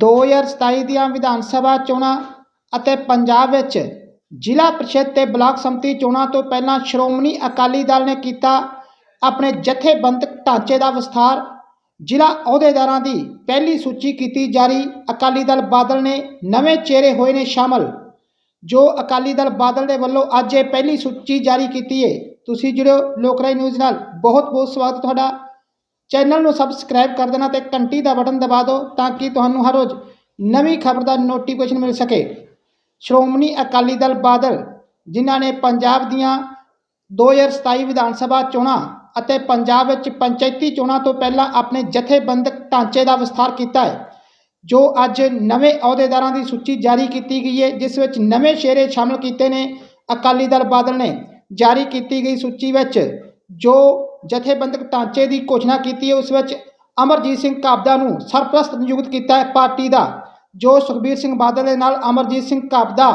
2027 ਦੀਆਂ ਵਿਧਾਨ ਸਭਾ ਚੋਣਾਂ ਅਤੇ ਪੰਜਾਬ ਵਿੱਚ ਜ਼ਿਲ੍ਹਾ ਪ੍ਰੀਸ਼ਦ ਤੇ ਬਲਾਕ ਸੰਮਤੀ ਚੋਣਾਂ ਤੋਂ ਪਹਿਲਾਂ ਸ਼੍ਰੋਮਣੀ ਅਕਾਲੀ ਦਲ ਨੇ ਕੀਤਾ ਆਪਣੇ ਜਥੇਬੰਦਕ ਢਾਂਚੇ ਦਾ ਵਿਸਥਾਰ। ਜ਼ਿਲ੍ਹਾ ਅਹੁਦੇਦਾਰਾਂ ਦੀ ਪਹਿਲੀ ਸੂਚੀ ਕੀਤੀ ਜਾਰੀ। ਅਕਾਲੀ ਦਲ ਬਾਦਲ ਨੇ ਨਵੇਂ ਚਿਹਰੇ ਹੋਏ ਨੇ ਸ਼ਾਮਲ। ਜੋ ਅਕਾਲੀ ਦਲ ਬਾਦਲ ਦੇ ਵੱਲੋਂ ਅੱਜ ਇਹ ਪਹਿਲੀ ਸੂਚੀ ਜਾਰੀ ਕੀਤੀ ਹੈ ਤੁਸੀਂ ਜੁੜਿਓ ਲੋਕਰਾਈ ਨਿਊਜ਼ ਨਾਲ। ਬਹੁਤ ਬਹੁਤ ਸਵਾਗਤ ਤੁਹਾਡਾ। ਚੈਨਲ ਨੂੰ ਸਬਸਕ੍ਰਾਈਬ ਕਰ ਦੇਣਾ ਤੇ ਘੰਟੀ ਦਾ ਬਟਨ ਦਬਾ ਦਿਓ ਤਾਂ ਕਿ ਤੁਹਾਨੂੰ ਹਰ ਰੋਜ਼ ਨਵੀਂ ਖਬਰ ਦਾ ਨੋਟੀਫਿਕੇਸ਼ਨ ਮਿਲ ਸਕੇ। ਸ਼੍ਰੋਮਣੀ ਅਕਾਲੀ ਦਲ ਬਾਦਲ, ਜਿਨ੍ਹਾਂ ਨੇ ਪੰਜਾਬ ਦੀਆਂ 2027 ਵਿਧਾਨ ਸਭਾ ਚੋਣਾਂ ਅਤੇ ਪੰਜਾਬ ਵਿੱਚ ਪੰਚਾਇਤੀ ਚੋਣਾਂ ਤੋਂ ਪਹਿਲਾਂ ਆਪਣੇ ਜਥੇਬੰਦਕ ਢਾਂਚੇ ਦਾ ਵਿਸਥਾਰ ਕੀਤਾ ਹੈ, ਜੋ ਅੱਜ ਨਵੇਂ ਅਹੁਦੇਦਾਰਾਂ ਦੀ ਸੂਚੀ ਜਾਰੀ ਕੀਤੀ ਗਈ ਹੈ, ਜਿਸ ਵਿੱਚ ਨਵੇਂ ਚਿਹਰੇ ਸ਼ਾਮਲ ਕੀਤੇ ਨੇ ਅਕਾਲੀ ਦਲ ਬਾਦਲ ਨੇ। ਜਾਰੀ ਕੀਤੀ ਗਈ ਸੂਚੀ ਵਿੱਚ ਜੋ ਜਥੇਬੰਦਕ ਢਾਂਚੇ ਦੀ ਘੋਸ਼ਣਾ ਕੀਤੀ ਹੈ, ਉਸ ਵਿੱਚ ਅਮਰਜੀਤ ਸਿੰਘ ਕਾਬਦਾ ਨੂੰ ਸਰਪ੍ਰਸਤ ਨਿਯੁਕਤ ਕੀਤਾ ਹੈ ਪਾਰਟੀ ਦਾ, ਜੋ ਸੁਖਬੀਰ ਸਿੰਘ ਬਾਦਲ ਦੇ ਨਾਲ ਅਮਰਜੀਤ ਸਿੰਘ ਕਾਬਦਾ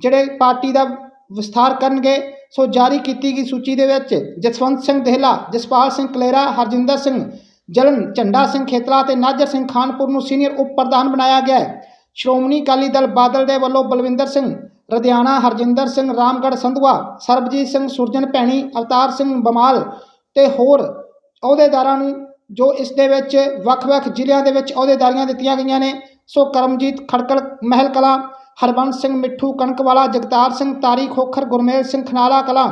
ਜਿਹੜੇ ਪਾਰਟੀ ਦਾ ਵਿਸਥਾਰ ਕਰਨਗੇ, ਸੋ ਜਾਰੀ ਕੀਤੀ ਗਈ ਸੂਚੀ ਦੇ ਵਿੱਚ ਜਸਵੰਤ ਸਿੰਘ ਦੇਹਲਾ, ਜਸਪਾਲ ਸਿੰਘ ਕਲੇਰਾ, ਹਰਜਿੰਦਰ ਸਿੰਘ ਜਲਨ, ਝੰਡਾ ਸਿੰਘ ਖੇਤਲਾ ਤੇ ਨਾਜਰ ਸਿੰਘ ਖਾਨਪੁਰ ਨੂੰ ਸੀਨੀਅਰ ਉਪ ਪ੍ਰਧਾਨ ਬਣਾਇਆ ਗਿਆ ਹੈ। ਸ਼੍ਰੋਮਣੀ ਅਕਾਲੀ ਦਲ ਬਾਦਲ ਦੇ ਵੱਲੋਂ ਬਲਵਿੰਦਰ ਸਿੰਘ ਰਧਿਆਣਾ ਹਰਜਿੰਦਰ ਸਿੰਘ, ਰਾਮਗੜ੍ਹ ਸੰਧਵਾ ਸਰਬਜੀਤ ਸਿੰਘ ਸੁਰਜਨ ਭੈਣੀ, ਅਵਤਾਰ ਸਿੰਘ ਬਮਾਲ ਤੇ ਹੋਰ ਅਹੁਦੇਦਾਰਾਂ ਨੂੰ ਜੋ ਇਸ ਦੇ ਵਿੱਚ ਵੱਖ-ਵੱਖ ਜ਼ਿਲ੍ਹਿਆਂ ਦੇ ਵਿੱਚ ਅਹੁਦੇਦਾਰੀਆਂ ਦਿੱਤੀਆਂ ਗਈਆਂ ਨੇ, ਸੋ ਕਰਮਜੀਤ ਖੜਕਲ, ਮਹਿਲ ਕਲਾਂ, ਹਰਬੰਸ ਸਿੰਘ ਮਿੱਠੂ ਕਣਕਵਾਲਾ ਜਗਤਾਰ ਸਿੰਘ ਤਾਰੀ, ਖੋਖਰ, ਗੁਰਮੇਲ ਸਿੰਘ, ਖਨਾਲਾ ਕਲਾਂ,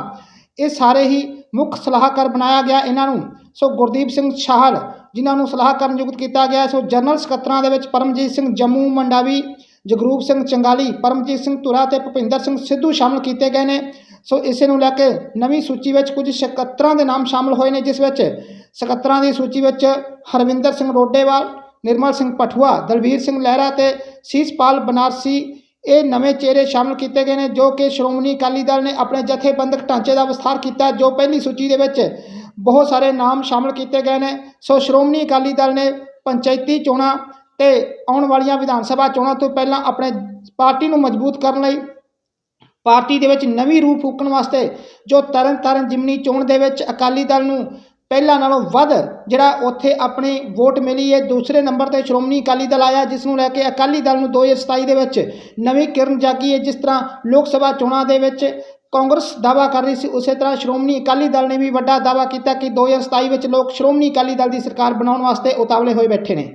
ਇਹ ਸਾਰੇ ਹੀ ਮੁੱਖ ਸਲਾਹਕਾਰ ਬਣਾਇਆ ਗਿਆ ਇਹਨਾਂ ਨੂੰ। ਸੋ ਗੁਰਦੀਪ ਸਿੰਘ ਸ਼ਾਹਲ, ਜਿਨ੍ਹਾਂ ਨੂੰ ਸਲਾਹਕਾਰ ਨਿਯੁਕਤ ਕੀਤਾ ਗਿਆ, ਸੋ ਜਨਰਲ ਸਕੱਤਰਾਂ ਦੇ ਵਿੱਚ ਪਰਮਜੀਤ ਸਿੰਘ ਜੰਮੂ ਮੰਡਾਵੀ, ਜਗਰੂਪ ਸਿੰਘ ਚੰਗਾਲੀ, ਪਰਮਜੀਤ ਸਿੰਘ ਧੁਰਾ ਤੇ ਭੁਪਿੰਦਰ ਸਿੰਘ ਸਿੱਧੂ ਸ਼ਾਮਲ ਕੀਤੇ ਗਏ ਨੇ। ਸੋ ਇਸੇ ਨੂੰ ਲੈ ਕੇ ਨਵੀਂ ਸੂਚੀ ਵਿੱਚ ਕੁਝ ਸਕੱਤਰਾਂ ਦੇ ਨਾਮ ਸ਼ਾਮਲ ਹੋਏ ਨੇ, ਜਿਸ ਵਿੱਚ ਸਕੱਤਰਾਂ ਦੀ ਸੂਚੀ ਵਿੱਚ ਹਰਵਿੰਦਰ ਸਿੰਘ ਰੋਡੇਵਾਲ, ਨਿਰਮਲ ਸਿੰਘ ਪਠੂਆ ਦਲਵੀਰ ਸਿੰਘ ਲਹਿਰਾ ਤੇ ਸੀਸਪਾਲ ਬਨਾਰਸੀ ਇਹ ਨਵੇਂ ਚਿਹਰੇ ਸ਼ਾਮਲ ਕੀਤੇ ਗਏ ਨੇ, ਜੋ ਕਿ ਸ਼੍ਰੋਮਣੀ ਅਕਾਲੀ ਦਲ ਨੇ ਆਪਣੇ ਜਥੇਬੰਦਕ ਢਾਂਚੇ ਦਾ ਵਿਸਥਾਰ ਕੀਤਾ, ਜੋ ਪਹਿਲੀ ਸੂਚੀ ਦੇ ਵਿੱਚ ਬਹੁਤ ਸਾਰੇ ਨਾਮ ਸ਼ਾਮਲ ਕੀਤੇ ਗਏ ਨੇ। ਸੋ ਸ਼੍ਰੋਮਣੀ ਅਕਾਲੀ ਦਲ ਨੇ ਪੰਚਾਇਤੀ ਚੋਣਾਂ ਤੇ ਆਉਣ ਵਾਲੀਆਂ ਵਿਧਾਨ ਸਭਾ ਚੋਣਾਂ ਤੋਂ ਪਹਿਲਾਂ ਆਪਣੇ ਪਾਰਟੀ ਨੂੰ ਮਜ਼ਬੂਤ ਕਰਨ ਲਈ ਪਾਰਟੀ ਦੇ ਵਿੱਚ ਨਵੀਂ ਰੂਹ ਫੂਕਣ ਵਾਸਤੇ ਜੋ ਤਰਨ ਤਾਰਨ ਜਿਮਨੀ ਚੋਣ ਦੇ ਵਿੱਚ ਅਕਾਲੀ ਦਲ ਨੂੰ ਪਹਿਲਾਂ ਨਾਲੋਂ ਵੱਧ ਜਿਹੜਾ ਉੱਥੇ ਆਪਣੇ ਵੋਟ ਮਿਲੀ ਹੈ, ਦੂਸਰੇ ਨੰਬਰ ਤੇ ਸ਼੍ਰੋਮਣੀ ਅਕਾਲੀ ਦਲ ਆਇਆ, ਜਿਸ ਨੂੰ ਲੈ ਕੇ ਅਕਾਲੀ ਦਲ ਨੂੰ 2027 ਦੇ ਵਿੱਚ ਨਵੀਂ ਕਿਰਨ ਜਾਗੀ ਹੈ, ਜਿਸ ਤਰ੍ਹਾਂ ਲੋਕ ਸਭਾ ਚੋਣਾਂ ਦੇ ਵਿੱਚ ਕਾਂਗਰਸ ਦਾਵਾ ਕਰ ਰਹੀ ਸੀ, ਉਸੇ ਤਰ੍ਹਾਂ ਸ਼੍ਰੋਮਣੀ ਅਕਾਲੀ ਦਲ ਨੇ ਵੀ ਵੱਡਾ ਦਾਵਾ ਕੀਤਾ ਕਿ 2027 ਵਿੱਚ ਲੋਕ ਸ਼੍ਰੋਮਣੀ ਅਕਾਲੀ ਦਲ ਦੀ ਸਰਕਾਰ ਬਣਾਉਣ ਵਾਸਤੇ ਉਤਾਵਲੇ ਹੋਏ ਬੈਠੇ ਨੇ।